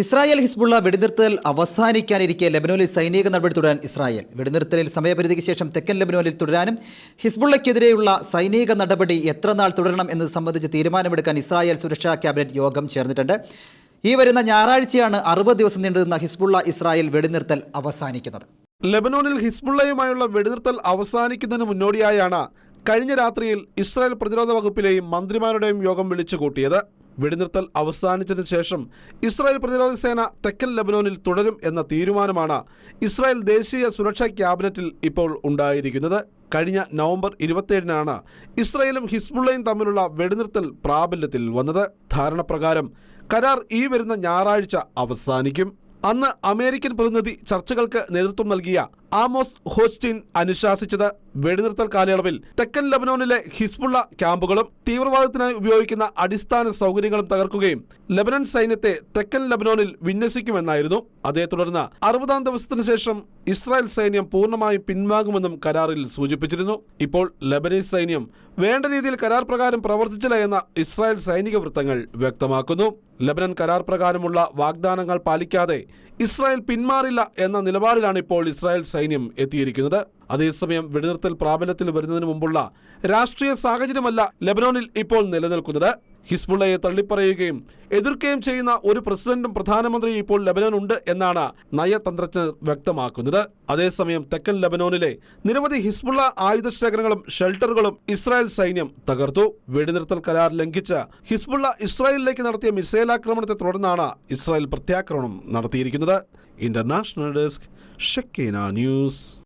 Israel Hezbollah വെടിനിർത്തൽ അവസാനിക്കാനിരിക്കെ ലബനോനിൽ സൈനിക നടപടി തുടരാൻ ഇസ്രായേൽ. വെടിനിർത്തലിൽ സമയപരിധിക്ക് ശേഷം തെക്കൻ ലബനോനിൽ തുടരാനും ഹിസ്ബുള്ളയ്ക്കെതിരെയുള്ള സൈനിക നടപടി എത്ര നാൾ തുടരണം എന്നത് സംബന്ധിച്ച് തീരുമാനമെടുക്കാൻ ഇസ്രായേൽ സുരക്ഷാ ക്യാബിനറ്റ് യോഗം ചേർന്നിട്ടുണ്ട്. ഈ വരുന്ന ഞായറാഴ്ചയാണ് അറുപത് ദിവസം നീണ്ടുനിന്ന ഹിസ്ബുള്ള ഇസ്രായേൽ വെടിനിർത്തൽ അവസാനിക്കുന്നത്. ലബനോനിൽ ഹിസ്ബുള്ളയുമായുള്ള വെടിനിർത്തൽ അവസാനിക്കുന്നതിന് മുന്നോടിയായാണ് കഴിഞ്ഞ രാത്രിയിൽ ഇസ്രായേൽ പ്രതിരോധ വകുപ്പിലെയും മന്ത്രിമാരുടെയും യോഗം വിളിച്ചു കൂട്ടിയത് വെടിനിർത്തൽ അവസാനിച്ചതിനു ശേഷം ഇസ്രായേൽ പ്രതിരോധ സേന തെക്കൻ ലബനോനിൽ തുടരും എന്ന തീരുമാനമാണ് ഇസ്രായേൽ ദേശീയ സുരക്ഷാ ക്യാബിനറ്റിൽ ഇപ്പോൾ ഉണ്ടായിരിക്കുന്നത്. കഴിഞ്ഞ നവംബർ ഇരുപത്തിയേഴിനാണ് ഇസ്രായേലും ഹിസ്ബുള്ളയും തമ്മിലുള്ള വെടിനിർത്തൽ പ്രാബല്യത്തിൽ വന്നത്. ധാരണപ്രകാരം കരാർ ഈ വരുന്ന ഞായറാഴ്ച അവസാനിക്കും. അന്ന് അമേരിക്കൻ പ്രതിനിധി ചർച്ചകൾക്ക് നേതൃത്വം നൽകിയ ആമോസ് ഹോസ്റ്റിൻ അനുശാസിച്ചത് വെടിനിർത്തൽ കാലയളവിൽ തെക്കൻ ലബനോണിലെ ഹിസ്ബുള്ള ക്യാമ്പുകളും തീവ്രവാദത്തിനായി ഉപയോഗിക്കുന്ന അടിസ്ഥാന സൗകര്യങ്ങളും തകർക്കുകയും ലബനൻ സൈന്യത്തെ തെക്കൻ ലബനോണിൽ വിന്യസിക്കുമെന്നായിരുന്നു. അതേ തുടർന്ന് അറുപതാം ദിവസത്തിനു ശേഷം ഇസ്രായേൽ സൈന്യം പൂർണമായും പിൻവാങ്ങുമെന്നും കരാറിൽ സൂചിപ്പിച്ചിരുന്നു. ഇപ്പോൾ ലബനീസ് സൈന്യം വേണ്ട രീതിയിൽ കരാർ പ്രകാരം പ്രവർത്തിച്ചില്ല എന്ന ഇസ്രായേൽ സൈനിക വൃത്തങ്ങൾ വ്യക്തമാക്കുന്നു. ലബനൻ കരാർ പ്രകാരമുള്ള വാഗ്ദാനങ്ങൾ പാലിക്കാതെ ഇസ്രായേൽ പിന്മാറില്ല എന്ന നിലപാടിലാണ് ഇപ്പോൾ ഇസ്രായേൽ സൈന്യം എത്തിയിരിക്കുന്നത്. അതേസമയം വെടിനിർത്തൽ പ്രാബല്യത്തിൽ വരുന്നതിന് മുമ്പുള്ള രാഷ്ട്രീയ സാഹചര്യമല്ല ലെബനോനിൽ ഇപ്പോൾ നിലനിൽക്കുന്നത്. ഹിസ്ബുള്ളയെ തള്ളിപ്പറയുകയും എതിർക്കുകയും ചെയ്യുന്ന ഒരു പ്രസിഡന്റും പ്രധാനമന്ത്രിയും ഇപ്പോൾ ലബനോൻ ഉണ്ട് എന്നാണ് നയതന്ത്രജ്ഞർ വ്യക്തമാക്കുന്നത്. അതേസമയം തെക്കൻ ലബനോനിലെ നിരവധി ഹിസ്ബുള്ള ആയുധ ശേഖരങ്ങളും ഷെൽട്ടറുകളും ഇസ്രായേൽ സൈന്യം തകർത്തു. വെടിനിർത്തൽ കരാർ ലംഘിച്ച് ഹിസ്ബുള്ള ഇസ്രായേലിലേക്ക് നടത്തിയ മിസൈൽ ആക്രമണത്തെ തുടർന്നാണ് ഇസ്രായേൽ പ്രത്യാക്രമണം നടത്തിയിരിക്കുന്നത്. International desk Shekinah News.